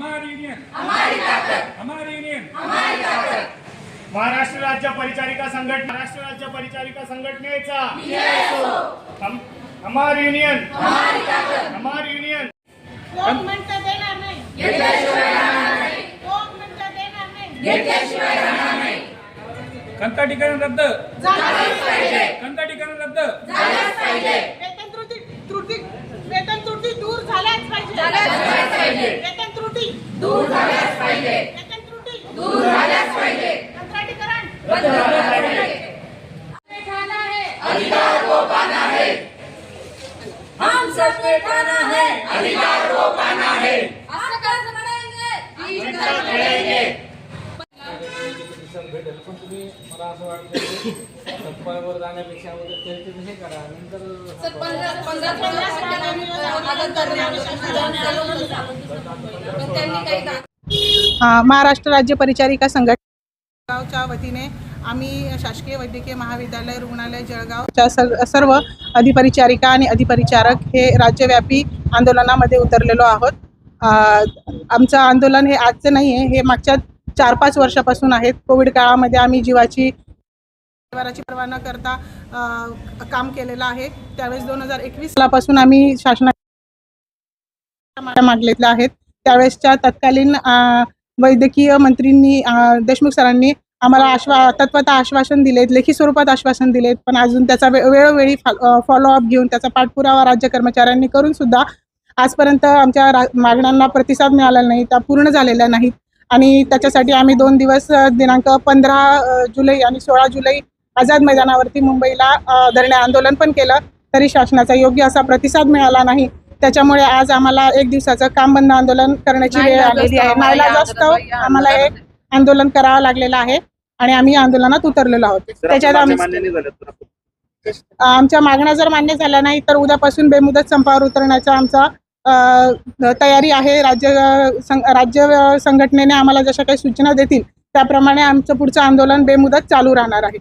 हमारी यूनियन हमारी ताकत। हमारी यूनियन महाराष्ट्र राज्य परिचारिका संघट महाराष्ट्र राज्य परिचारिका संघटनेचा हम- हमारी युनियन हमारी युनियन कोण म्हणतं देणार नाही? देणार रद्द। झालंच पाहिजे। रद्द। झालंच पाहिजे। वेतन त्रुटी त्रुटी वेतन त्रुटी दूर झाल्याच पाहिजे. त्रुटी दूर झाल्याच पाहिजे. वेतन त्रुटी. दूर झाल्याच पाहिजे. कंत्राटीकरण. है अधिकार को पाना है हम सब पे ठाना है अधिकार को पाना है आकाश बढ़ाएंगे भेटेल. पण तुम्ही मला असं वाटतं की संपावर जाण्यापेक्षा अगोदर चर्चेत हे करा. नंतर अ, महाराष्ट्र राज्य परिचारिका संघटना जळगावच्या वतीने आम्ही शासकीय वैद्यकीय महाविद्यालय रुग्णालय जळगावच्या सर- सर्व अधिपरिचारिका आणि अधिपरिचारक हे राज्यव्यापी आंदोलनामध्ये उतरलेलो आहोत. अ, आमचं आंदोलन हे आजचं नाही आहे हे मागच्या चार पाच वर्षापासून आहेत. कोविड काळामध्ये आम्ही जीवाची परिवाराची पर्वा न करता आ, काम केलेलं आहे. त्यावेळेस दोन हजार एकवीस सालापासून आम्ही शासना मागलेल्या आहेत. त्यावेळेसच्या तत्कालीन वैद्यकीय मंत्रींनी देशमुख सरांनी आम्हाला आश्वा तत्वता आश्वासन दिलेत लेखी स्वरूपात आश्वासन दिलेत. पण अजून त्याचा वे वेळोवेळी फॉलोअप घेऊन त्याचा पाठपुरावा राज्य कर्मचाऱ्यांनी करून सुद्धा आजपर्यंत आमच्या मागण्यांना प्रतिसाद मिळाला नाही त्या पूर्ण झालेल्या नाहीत. आणि त्याच्यासाठी आम्ही दोन दिवस दिनांक पंधरा जुलै आणि सोळा जुलै आझाद मैदानावरती मुंबईला धरणे आंदोलन पण केलं. तरी शासनाचा योग्य असा प्रतिसाद मिळाला नाही. त्याच्यामुळे आज आम्हाला एक दिवसाचं काम बंद आंदोलन करण्याची वेळ आलेली आहे. नाईलाजास्तव आम्हाला हे आंदोलन करावं लागलेलं आहे आणि आम्ही या आंदोलनात उतरलेलो आहोत. त्याच्यात आम्ही आमच्या मागण्या जर मान्य झाल्या नाही तर उद्यापासून बेमुदत संपावर उतरण्याचा आमचा अ, तयारी आहे राज्य राज्य संघटनेने आम्हाला जशा काही सूचना देतील त्याप्रमाणे आमचं पुढचं आंदोलन बेमुदत चालू राहणार आहे.